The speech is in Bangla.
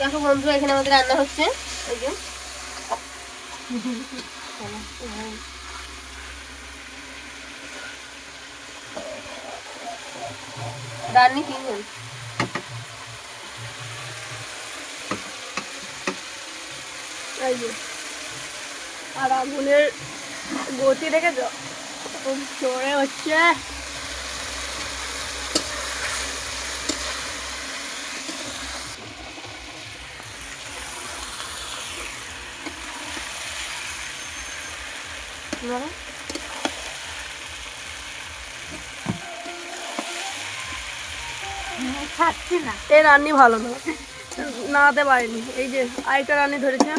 দেখো এখানে আমাদের রান্না হচ্ছে। রান্নি আর আগুনের গতি দেখেছ? খুব জোরে হচ্ছে। আপনারা? হ্যাঁ, এই রান্নি ভালো না। নাতে পারেনি এই যে আরেকটা রান্নি ধরেছে।